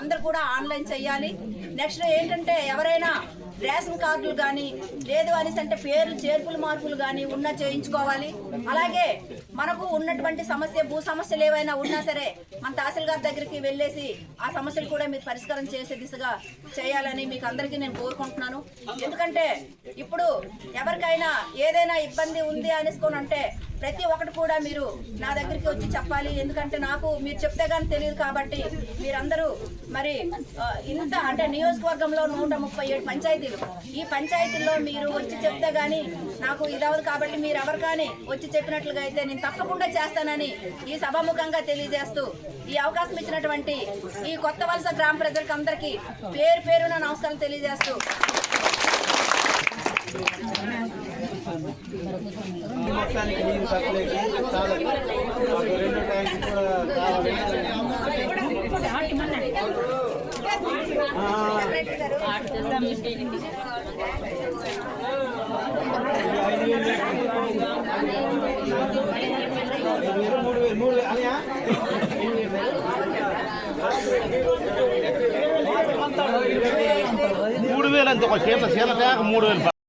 అందరు కూడా ఆన్లైన్ చేయాలి. నెక్స్ట్ ఏంటంటే ఎవరైనా రేషన్ కార్డులు కానీ లేదు అనేసి అంటే పేర్లు చేర్పులు మార్పులు కానీ ఉన్నా చేయించుకోవాలి. అలాగే మనకు ఉన్నటువంటి సమస్య భూ సమస్యలు ఏవైనా ఉన్నా సరే మన తహసీల్దార్ దగ్గరికి వెళ్ళేసి ఆ సమస్యలు కూడా మీరు పరిష్కారం చేసే దిశగా చేయాలని మీకు అందరికీ నేను కోరుకుంటున్నాను. ఎందుకంటే ఇప్పుడు ఎవరికైనా ఏదైనా ఇబ్బంది ఉంది అనేసుకొని అంటే ప్రతి ఒక్కటి కూడా మీరు నా దగ్గరికి వచ్చి చెప్పాలి. ఎందుకంటే నాకు మీరు చెప్తే కానీ తెలియదు కాబట్టి మీరందరూ మరి ఇంత అంటే నియోజకవర్గంలో నూట ముప్పై ఏడు పంచాయతీలు. ఈ పంచాయతీల్లో మీరు వచ్చి చెప్తే కానీ నాకు ఇదవదు కాబట్టి మీరు ఎవరు కానీ వచ్చి చెప్పినట్లుగా అయితే నేను తప్పకుండా చేస్తానని ఈ సభాముఖంగా తెలియజేస్తూ ఈ అవకాశం ఇచ్చినటువంటి ఈ కొత్త వలస గ్రామ ప్రజలకు అందరికీ పేరు పేరున నమస్కారం తెలియజేస్తూ మొత్తానికి నీరు రెండు కూడా కావాలి మూడు వేలు మూడు వేలు అనియా మూడు వేలు ఒక చేత చేత మూడు వేలు